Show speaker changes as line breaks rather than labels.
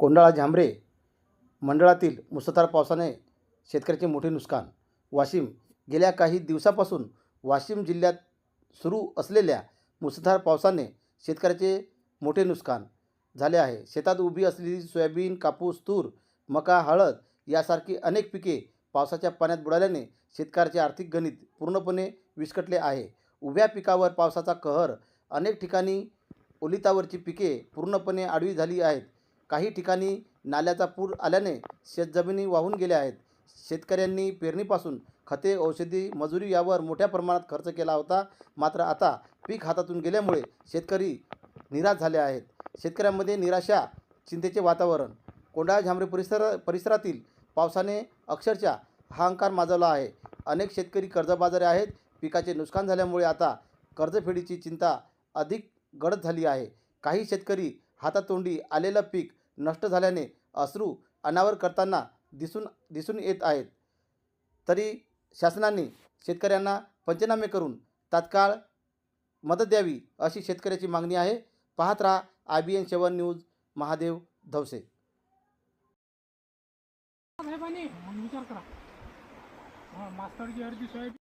कोंडाळा झांबरे मंडळातील मुसळधार पावसाने शेतकऱ्याचे मोठे नुकसान. वाशिम गेल्या काही दिवसापासून वाशिम जिल्ह्यात सुरू असलेल्या मुसळधार पावसाने शेतकऱ्याचे मोठे नुकसान झाले आहे. शेतात उभी असलेली सोयाबीन कापूस तूर मका हळद यासारखी अनेक पिके पावसाच्या पाण्यात बुडाल्याने शेतकऱ्याचे आर्थिक गणित पूर्णपणे विस्कटले आहे. उभ्या पिकावर पावसाचा कहर अनेक ठिकाणी ओलितावरची पिके पूर्णपणे आडवी झाली आहेत. काही ठिकाणी नाल्याचा पूर आल्याने शेतजमिनी वाहून गेल्या आहेत. शेतकऱ्यांनी पेरणीपासून खते औषधी मजुरी यावर मोठ्या प्रमाणात खर्च केला होता. मात्र आता पीक हातातून गेल्यामुळे शेतकरी निराश झाले आहेत. शेतकऱ्यांमध्ये निराशा चिंतेचे वातावरण. कोंडाळा झांबरे परिसर परिसरातील पावसाने अक्षरशः हाहाकार माजवला आहे. अनेक शेतकरी कर्जबाजारी आहेत. पिकाचे नुकसान झाल्यामुळे आता कर्जफेडीची चिंता अधिक गडद झाली आहे. काही शेतकरी हातातोंडी आलेलं पीक नष्ट झाल्याने अश्रू अनावर करताना दिसून दिसून येत आहेत. तरी शासनाने शेतकऱ्यांना पंचनामे करून तात्काळ मदत द्यावी अशी शेतकऱ्याची मागणी आहे. पाहत राहा I B N seven news Mahadev Dhavse.
साहेबांनी विचार करा. हा मास्तरची सोयाबीन